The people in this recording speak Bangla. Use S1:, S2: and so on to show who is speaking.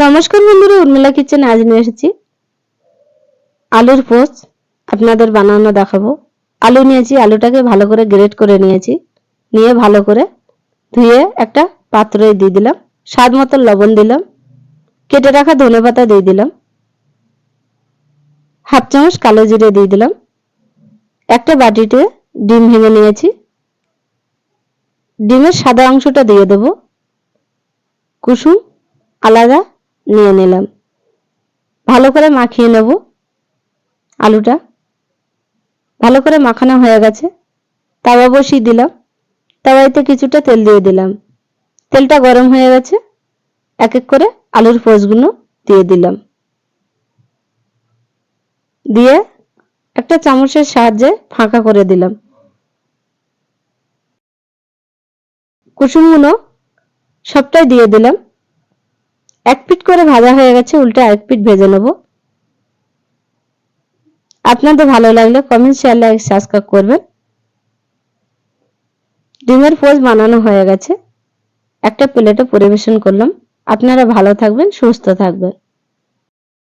S1: নমস্কার বন্ধুরা, উর্মিলা কিচেন আজ নিয়ে এসেছি। আলুর পোস্ট আপনাদের বানানো দেখাবো। আলু নিয়েছি, আলুটাকে ভালো করে গ্রেট করে নিয়েছি। নিয়ে ভালো করে ধুয়ে একটা পাত্রে দিয়ে দিলাম। স্বাদ মতো লবণ দিলাম। কেটে রাখা ধনে পাতা দিয়ে দিলাম। হাফ চামচ কালো জিরে দিয়ে দিলাম। একটা বাটিতে ডিম ভেঙে নিয়েছি। ডিমের সাদা অংশটা দিয়ে দেবো। কুসুম, আলাদা নিয়ে নিলাম। ভালো করে মাখিয়ে নেব আলুটা। ভালো করে মাখানো হয়ে গেছে। তাওয়া বসিয়ে দিলাম। তাওয়াইতে কিছুটা তেল দিয়ে দিলাম। তেলটা গরম হয়ে গেছে। এক এক করে আলুর পোস্টগুলো দিয়ে দিলাম। দিয়ে একটা চামচের সাহায্যে ফাঁকা করে দিলাম। কুসুমগুলো সবটাই দিয়ে দিলাম। এক পিট করে ভাজা হয়ে গেছে, উল্টে এক পিট ভেজে নেব। আপনাদের ভালো লাগলে কমেন্ট শেয়ার লাইক সাবস্ক্রাইব করবেন। ডিমের পোস্ট বানানো হয়ে গেছে। একটা প্লেটে পরিবেশন করলাম। আপনারা ভালো থাকবেন, সুস্থ থাকবেন।